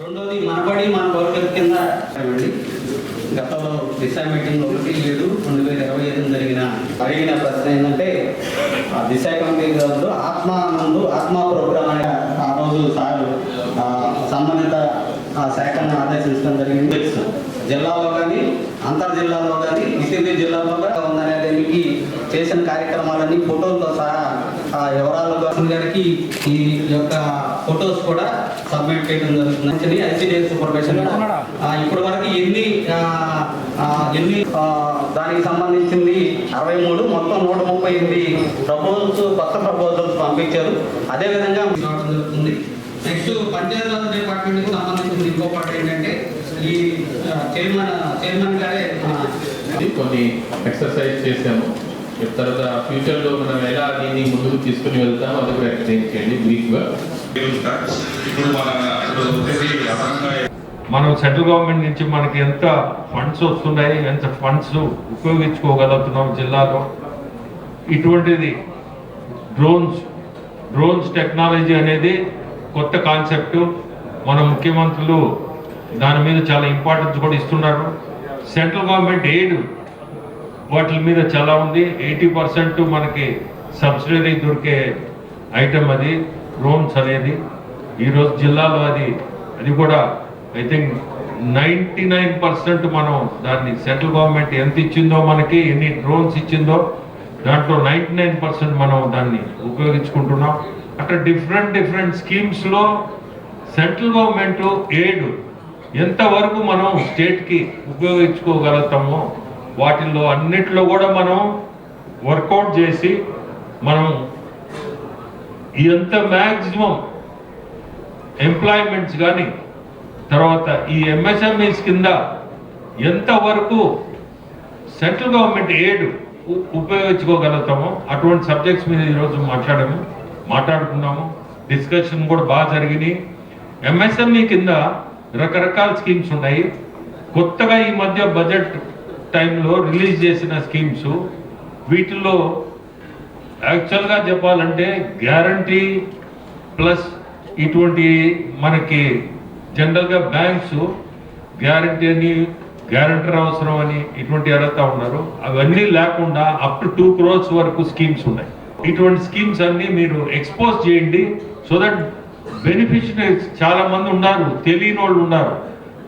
రెండోది మనబడి మన వర్కర్ కింద గతంలో దిశ మీటింగ్ ఒకటి ఏడు రెండు వేల ఇరవై ఐదు జరిగిన అడిగిన ప్రశ్న ఏంటంటే ఆ దిశ కమిటీ గారు ఆత్మ ముందు ఆత్మ ప్రోగ్రామ్ అనే ఆ రోజు సార్ సంబంధిత ఆ శాఖను ఆదేశించడం జరిగింది. తెలుసు జిల్లాలో కానీ అంతర్ జిల్లాలో కానీ ఇతర జిల్లాలో కూడా ఉందనే దానికి చేసిన కార్యక్రమాలన్నీ ఫోటోలతో సహా ఆ వివరాలు గారికి ఈ యొక్క ఫొటోస్ కూడా సబ్మిట్ చేయడం జరుగుతుంది. ఐసీడీఎస్ సూపర్వైజర్ ఇప్పటి వరకు ఎన్ని ఎన్ని దానికి సంబంధించింది అరవై మూడు మొత్తం నూట ముప్పై ఎనిమిది ప్రపోజల్స్ కొత్త ప్రపోజల్స్ పంపించారు. అదేవిధంగా రావడం జరుగుతుంది. నెక్స్ట్ పంచాయతీరాజ్ డిపార్ట్మెంట్కి సంబంధించిన ఇంకో పార్ట్ ఏంటంటే ఈ చైర్మన్ చైర్మన్ గారే కొన్ని ఎక్సర్సైజ్ చేసాము తర్వాత ఫ్యూచర్లో మనం ఎలా దీన్ని ముందుకు తీసుకుని వెళ్తామో అది కూడా ఎక్స్ప్లెయిన్ బ్రీఫ్గా మనం సెంట్రల్ గవర్నమెంట్ నుంచి మనకి ఎంత ఫండ్స్ వస్తున్నాయి ఎంత ఫండ్స్ ఉపయోగించుకోగలుగుతున్నాం జిల్లాలో? ఇటువంటిది డ్రోన్స్ డ్రోన్స్ టెక్నాలజీ అనేది కొత్త కాన్సెప్ట్ మన ముఖ్యమంత్రులు దాని మీద చాలా ఇంపార్టెన్స్ కూడా ఇస్తున్నారు. సెంట్రల్ గవర్నమెంట్ ఎయిడ్ వాటి మీద చాలా ఉంది. ఎయిటీ పర్సెంట్ మనకి సబ్సిడరీ దొరికే ఐటమ్ అది డ్రోన్స్ అనేది. ఈరోజు జిల్లాలో అది అది కూడా I think ninety nine percent మనం దాన్ని సెంట్రల్ గవర్నమెంట్ ఎంత ఇచ్చిందో మనకి ఎన్ని డ్రోన్స్ ఇచ్చిందో దాంట్లో నైంటీ నైన్ పర్సెంట్ మనం దాన్ని ఉపయోగించుకుంటున్నాం. అట్లా డిఫరెంట్ డిఫరెంట్ స్కీమ్స్లో సెంట్రల్ గవర్నమెంట్ ఎయిడ్ ఎంతవరకు మనం స్టేట్కి ఉపయోగించుకోగలుగుతామో వాటిల్లో అన్నిట్లో కూడా మనం వర్కౌట్ చేసి మనం ఎంత మ్యాక్సిమం ఎంప్లాయ్మెంట్స్ కానీ తర్వాత ఈ ఎంఎస్ఎంఈస్ కింద ఎంతవరకు సెంట్రల్ గవర్నమెంట్ ఎయిడ్ ఉపయోగించుకోగలుగుతామో అటువంటి సబ్జెక్ట్స్ మీద ఈరోజు మాట్లాడాము మాట్లాడుకున్నాము డిస్కషన్ కూడా బాగా జరిగినాయి. ఎంఎస్ఎంఈ కింద రకరకాల స్కీమ్స్ ఉన్నాయి. కొత్తగా ఈ మధ్య బడ్జెట్ టైంలో రిలీజ్ చేసిన స్కీమ్స్ వీటిల్లో యాక్చువల్గా చెప్పాలంటే గ్యారంటీ ప్లస్ ఇటువంటి మనకి జనరల్గా బ్యాంక్స్ గ్యారంటీ అని గ్యారంటర్ అవసరం అని ఇటువంటి అడుగుతా ఉన్నారు. అవన్నీ లేకుండా అప్ టు టూ క్రోర్స్ వరకు స్కీమ్స్ ఉన్నాయి. ఇటువంటి స్కీమ్స్ అన్ని మీరు ఎక్స్పోజ్ చేయండి సో దట్ బెనిఫిషరీస్ చాలా మంది ఉన్నారు తెలియని వాళ్ళు ఉన్నారు.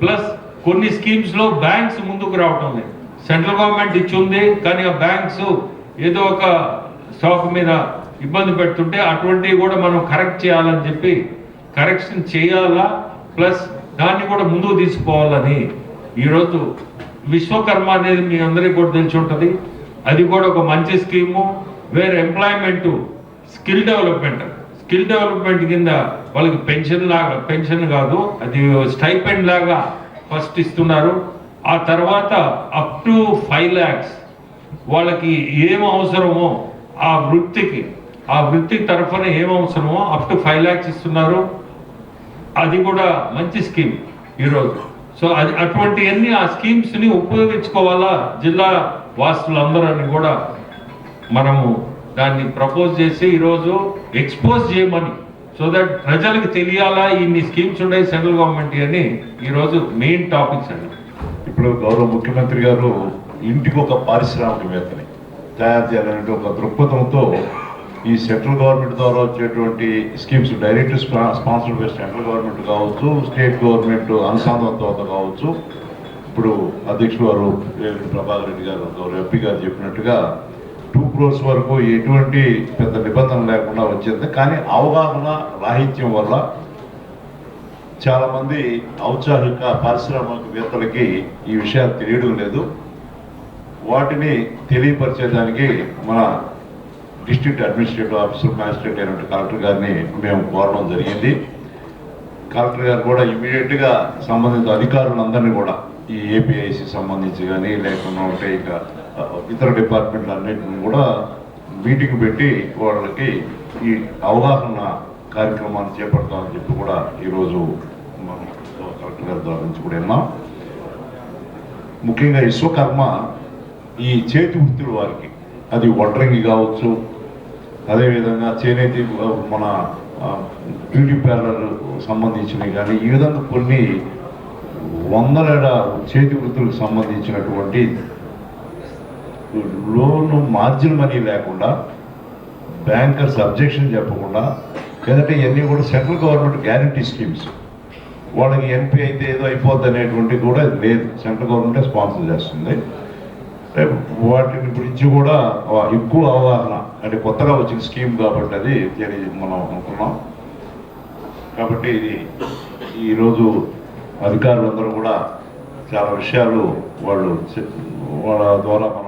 ప్లస్ కొన్ని స్కీమ్స్లో బ్యాంక్స్ ముందుకు రావటం లేదు. సెంట్రల్ గవర్నమెంట్ ఇచ్చి ఉంది కానీ ఆ బ్యాంక్స్ ఏదో ఒక స్టాక్ మీద ఇబ్బంది పెడుతుంటే అటువంటివి కూడా మనం కరెక్ట్ చేయాలని చెప్పి కరెక్షన్ చేయాలా? ప్లస్ దాన్ని కూడా ముందుకు తీసుకోవాలని ఈరోజు విశ్వకర్మ అనేది మీ అందరికీ కూడా తెలిసి ఉంటుంది. అది కూడా ఒక మంచి స్కీము వేరే employment skill development skill development కింద వాళ్ళకి పెన్షన్ లాగా పెన్షన్ కాదు అది స్టైపెండ్ లాగా ఫస్ట్ ఇస్తున్నారు. ఆ తర్వాత అప్ టు ఫైవ్ ల్యాక్స్ వాళ్ళకి ఏం అవసరమో ఆ వృత్తికి ఆ వృత్తి తరఫున ఏం అవసరమో అప్ టు ఫైవ్ ల్యాక్స్ ఇస్తున్నారు. అది కూడా మంచి స్కీమ్ ఈరోజు. సో అది అటువంటివన్నీ ఆ స్కీమ్స్ని ఉపయోగించుకోవాలా జిల్లా వాసులందరూ కూడా మనము దాన్ని ప్రపోజ్ చేసి ఈరోజు ఎక్స్పోజ్ చేయమని సో దట్ ప్రజలకు తెలియాలా ఇన్ని స్కీమ్స్ ఉన్నాయి సెంట్రల్ గవర్నమెంట్ అని ఈరోజు మెయిన్ టాపిక్స్ అండి. ఇప్పుడు గౌరవ ముఖ్యమంత్రి గారు ఇంటికి ఒక పారిశ్రామికవేత్తని తయారు చేయాలనే ఒక దృక్పథంతో ఈ సెంట్రల్ గవర్నమెంట్ ద్వారా వచ్చేటువంటి schemes direct sponsored by central government కావచ్చు స్టేట్ గవర్నమెంట్ అనుసంధానంతో కావచ్చు. ఇప్పుడు అధ్యక్షుడు గారు రేవంత్ ప్రభాకర్ రెడ్డి గారు గౌరవ ఎంపీ గారు చెప్పినట్టుగా టూ క్రోర్స్ వరకు ఎటువంటి పెద్ద నిబంధన లేకుండా వచ్చింది. కానీ అవగాహన రాహిత్యం వల్ల చాలా మంది ఔత్సాహిక పారిశ్రామికవేత్తలకి ఈ విషయాలు తెలియడం లేదు. వాటిని తెలియపరిచేదానికి మన డిస్ట్రిక్ట్ అడ్మినిస్ట్రేటివ్ ఆఫీసర్ మ్యాజిస్ట్రేట్ అయినటువంటి కలెక్టర్ గారిని మేము కోరడం జరిగింది. కలెక్టర్ గారు కూడా ఇమీడియట్గా సంబంధిత అధికారులందరినీ కూడా ఈ ఏపీఐసి సంబంధించి కానీ లేకుండా ఉంటే ఇక ఇతర డిపార్ట్మెంట్లు అన్నింటిని కూడా మీటింగ్ పెట్టి వాళ్ళకి ఈ అవగాహన కార్యక్రమాన్ని చేపడతామని చెప్పి కూడా ఈరోజు కలెక్టర్ గారి ద్వారా నుంచి కూడా విన్నాం. ముఖ్యంగా విశ్వకర్మ ఈ చేతి వృత్తుల వారికి అది వడ్రంగి కావచ్చు అదేవిధంగా చేనేతి మన బ్యూటీ పార్లర్ సంబంధించినవి కానీ ఈ విధంగా కొన్ని వందల చేతి వృత్తులకు సంబంధించినటువంటి లోన్ మార్జిన్ మనీ లేకుండా బ్యాంకర్స్ అబ్జెక్షన్ చెప్పకుండా లేదంటే ఇవన్నీ కూడా సెంట్రల్ గవర్నమెంట్ గ్యారంటీ స్కీమ్స్. వాళ్ళకి ఎంపీ అయితే ఏదో అయిపోద్ది అనేటువంటి కూడా లేదు. సెంట్రల్ గవర్నమెంటే స్పాన్సర్ చేస్తుంది. రేపు వాటిని గురించి కూడా ఎక్కువ అవగాహన అంటే కొత్తగా వచ్చిన స్కీమ్ కాబట్టి అది తెలియ మనం అనుకున్నాం. కాబట్టి ఇది ఈరోజు అధికారులందరూ కూడా చాలా విషయాలు వాళ్ళు వాళ్ళ ద్వారా మనం